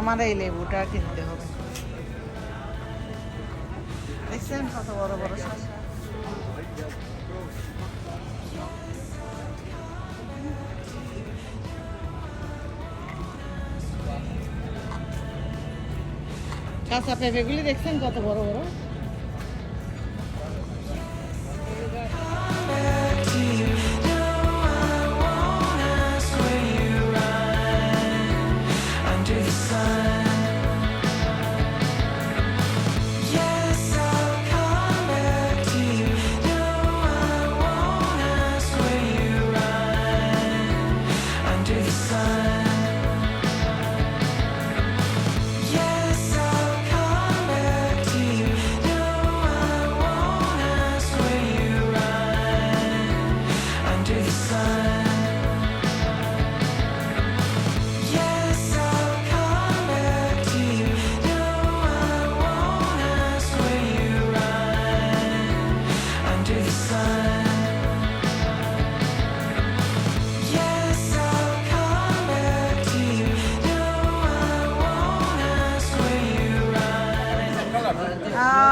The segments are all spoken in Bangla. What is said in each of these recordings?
আমার এই লেবুটা কিনতে হবে। দেখছেন কত বড় বড় শসা কাঁচা পেঁপেগুলি দেখছেন? কত বড় বড়।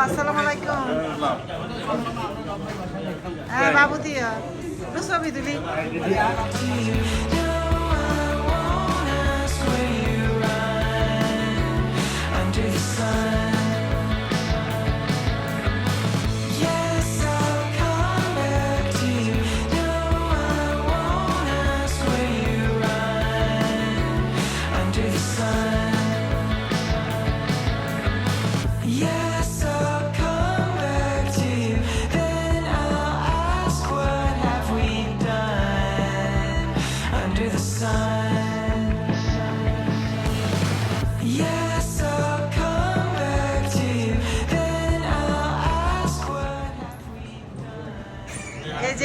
আসসালামু আলাইকুম হ্যাঁ বাবু দিয়া। একটু ছবি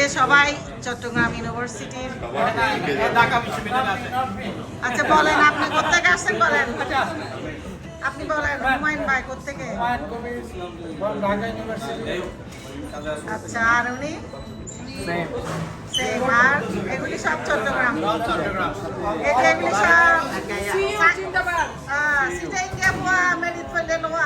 সবাই চট্টগ্রাম ইউনিভার্সিটির আচ্ছা বলেন আপনি কোথেকে আসছেন বলেন? আপনি বলেন হুমায়ুন ভাই কোথেকে আচ্ছা আর উনি? আর এগুলি সব চট্টগ্রাম। এগুলি সব সিটা ইন্ডিয়া মেরিট ফেলে নোয়া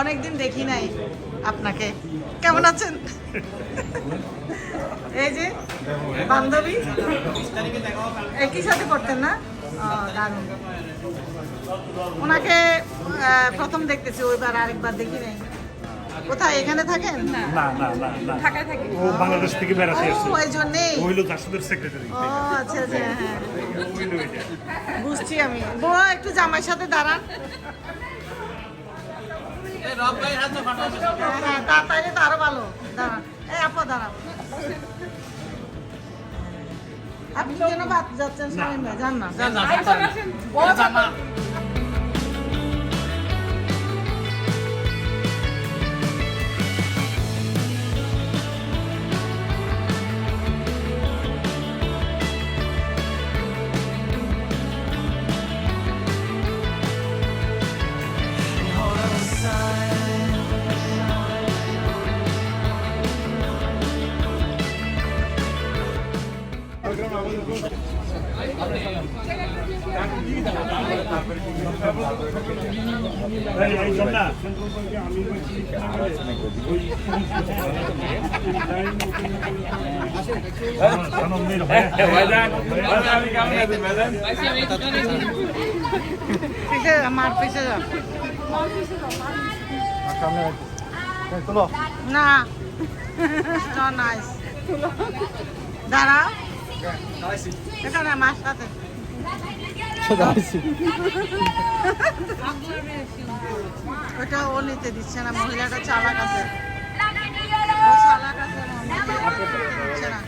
অনেকদিন দেখি নাই আপনাকে। কেমন আছেন? এই যে বান্ধবী? একই সাথে করতেন না? দারুণ। ওনাকে প্রথম দেখতেছি ওইবার আরেকবার দেখি নাই। কোথায় এখানে থাকেন? না না না না ও বাংলাদেশ থেকে বেড়াতে আসছে ওই জন্যেই। ও হইল সেক্রেটারি ও আচ্ছা আচ্ছা হ্যাঁ বুঝছি আমি। বউ একটু জামাইয়ের সাথে দাঁড়ান। হ্যাঁ, তাড়াতাড়ি তো আরও ভালো দাঁড়ান এই আপা দাঁড়ান আপনি কেন বাদ যাচ্ছেন স্বামী ভাই যান না। যান না আমার পিছে না। নাইস না মাছ সাথে ওটা ও নিতে দিচ্ছে না মহিলাটা চালাক আছে চালাক আছে দিচ্ছে না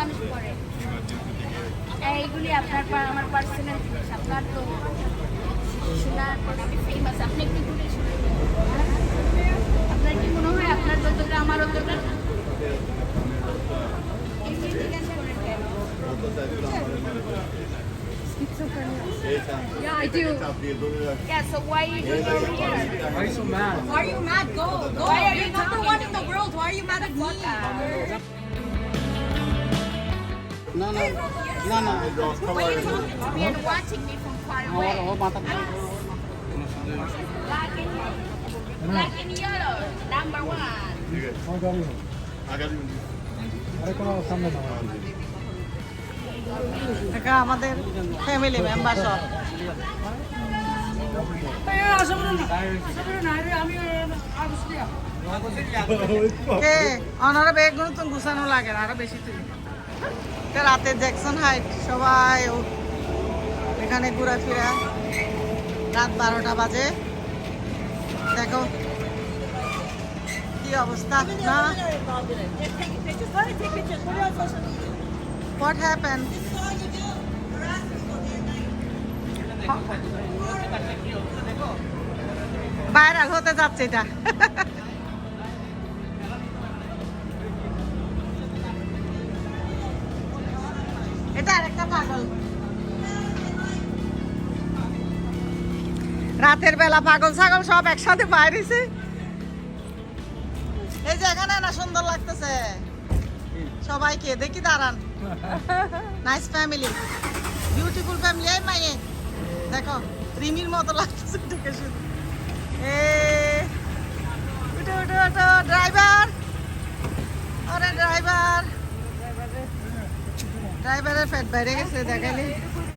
মানুষ পরে এইগুলি আপনার আমার পার্সোনাল জিনিস আপনার তো শোনার ফেমাস আপনি একটু দূরে আপনার কি মনে হয় আপনার যতটা আমার অতটা? Yeah, I do. Yeah, so why are you doing over here? Why are you mad? Go, go. Why are you number talking one in the world. Why are you mad at me? না না না Why are you talking to me and watching me from far away? Black and yellow. black and yellow, number one. I got you. I got you. এটা আমাদের ফ্যামিলি মেম্বার সব কে ওনারা বেগুন তো গুছানো লাগে না আরও বেশি তুলি এটা রাতে জ্যাকসন হাইট, সবাই এখানে ঘোরাফেরা। রাত বারোটা বাজে। দেখো, কি অবস্থা না হোয়াট হ্যাপেন ভাইরাল হতে যাচ্ছে এটা। রাতের বেলা পাগল ছাগল সব একসাথে বাইরেছে। এই যে এখানে না সুন্দর লাগতেছে। সবাইকে দেখি দাঁড়ান। নাইস ফ্যামিলি বিউটিফুল ফ্যামিলি এই মাইয়ে। দেখো, রিমির মতো লাগতেছে দেখে শুধু এ, উঠো উঠো উঠো ড্রাইভার ড্রাইভার ড্রাইভারের ফ্যাট বাইরে গেছে দেখালি